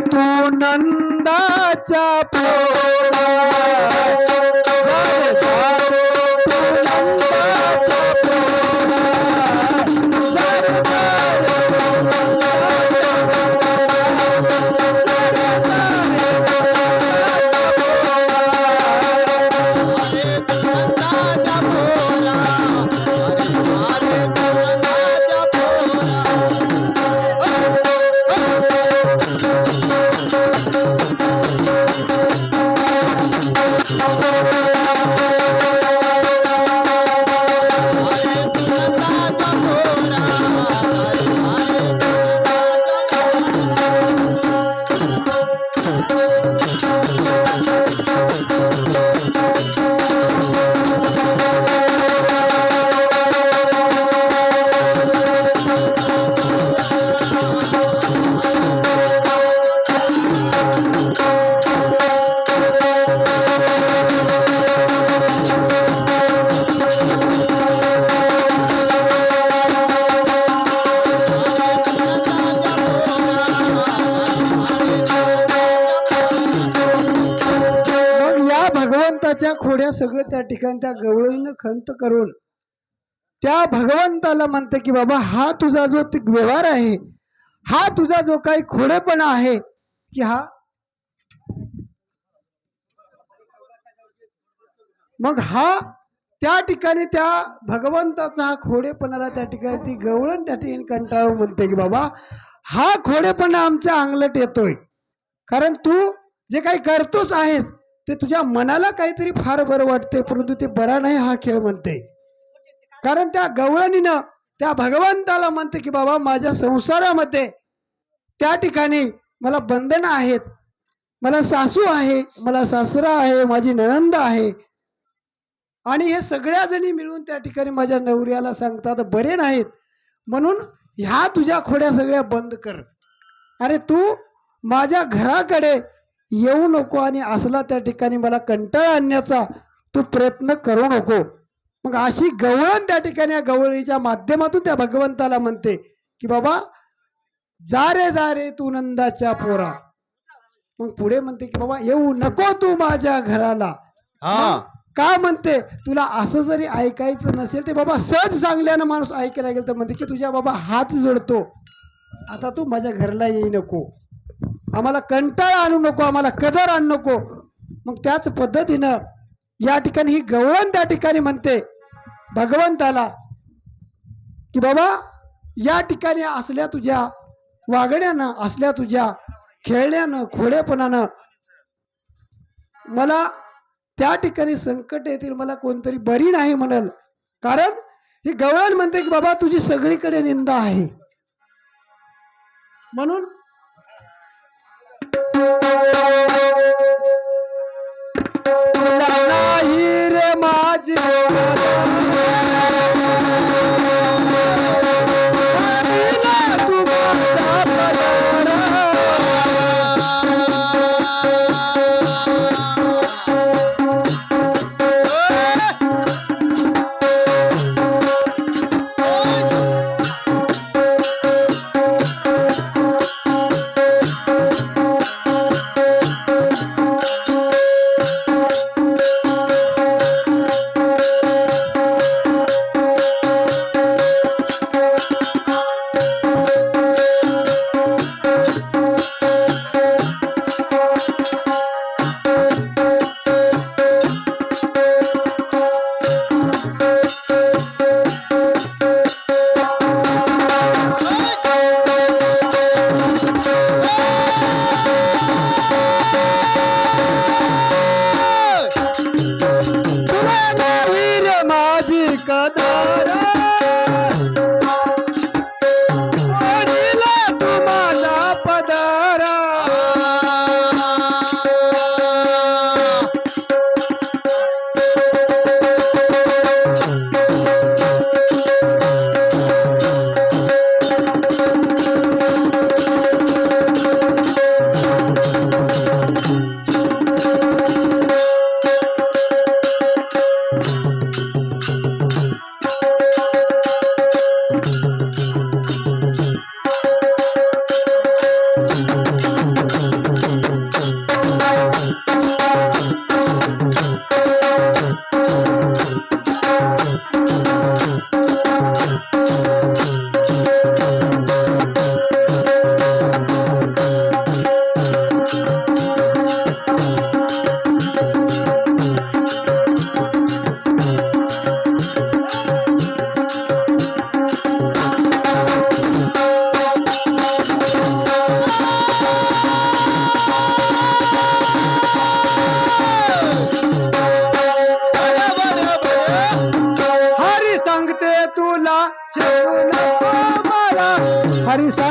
तू नंदाचा पो मग त्या खोड्या सगळं त्या ठिकाणी त्या गवळीनं खंत करून त्या भगवंताला म्हणते की बाबा हा तुझा जो व्यवहार आहे हा तुझा जो काही खोडेपणा आहे की हा मग हा त्या ठिकाणी त्या भगवंताचा हा खोडेपणाला त्या ठिकाणी ती गवळण त्या ठिकाणी कंटाळून म्हणते की बाबा हा खोडेपणा आमच्या अंगलट येतोय. कारण तू जे काही करतोच आहेस ते तुझ्या मनाला काहीतरी फार बरं वाटते परंतु ते बरा नाही हा खेळ म्हणते कारण त्या गवळणीनं त्या भगवंताला म्हणते की बाबा माझ्या संसारामध्ये त्या ठिकाणी मला बंधनं आहेत मला सासू आहे मला सासरा आहे माझी ननंद आहे. आणि हे सगळ्या जणी मिळून त्या ठिकाणी माझ्या नवऱ्याला सांगतात बरे नाहीत. म्हणून ह्या तुझ्या खोड्या सगळ्या बंद कर. अरे तू माझ्या घराकडे येऊ नको आणि असला त्या ठिकाणी मला कंटाळा आणण्याचा तू प्रयत्न करू नको. मग अशी गवळण त्या ठिकाणी या गवळणीच्या माध्यमातून त्या भगवंताला म्हणते की बाबा जा रे जा रे तू नंदाच्या पोरा. मग पुढे म्हणते की बाबा येऊ नको तू माझ्या घराला. हा. का म्हणते तुला असं जरी ऐकायचं नसेल ते बाबा सहज सांगल्यानं माणूस ऐकायला गेलं तर म्हणते की तुझ्या बाबा हात जोडतो. आता तू माझ्या घरला येई नको. आम्हाला कंटाळा आणू नको आम्हाला कदर आणू नको. मग त्याच पद्धतीनं या ठिकाणी ही गवळण त्या ठिकाणी म्हणते भगवंताला की बाबा या ठिकाणी असल्या तुझ्या वागण्यानं असल्या तुझ्या खेळण्यानं खोडेपणानं मला त्या ठिकाणी संकट येतील मला कोणतरी बरी नाही म्हणल. कारण ही गवळण म्हणते की बाबा तुझी सगळीकडे निंदा आहे. म्हणून Thank you.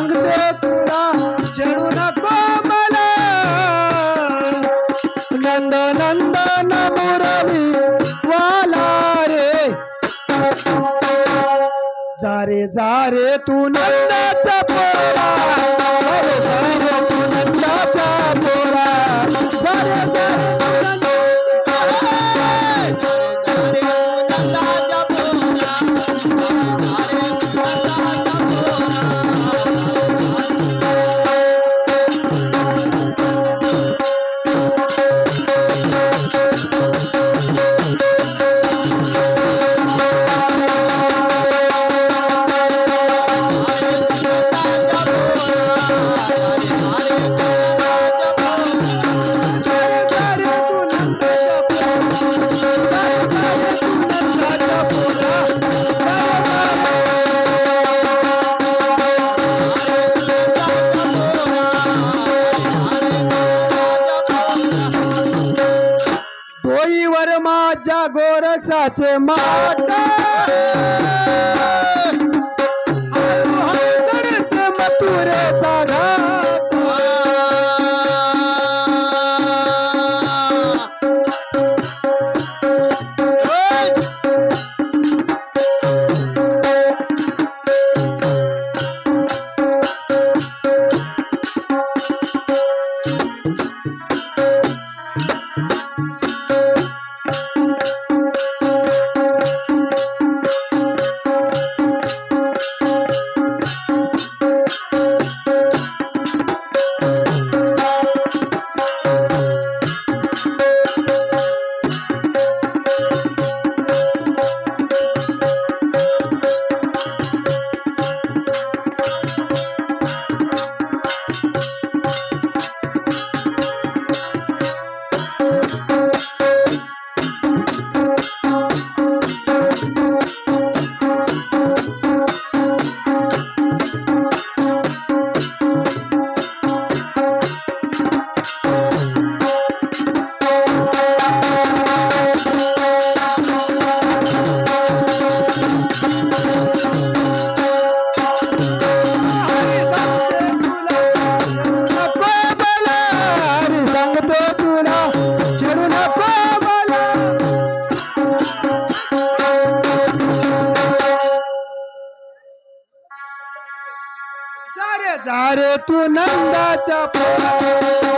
सांगते तुला चढू नको मला. नंद नंदन मुरली वाला रे. जारे जारे तू नंद माझ्या माता तू नंदाचा पोळा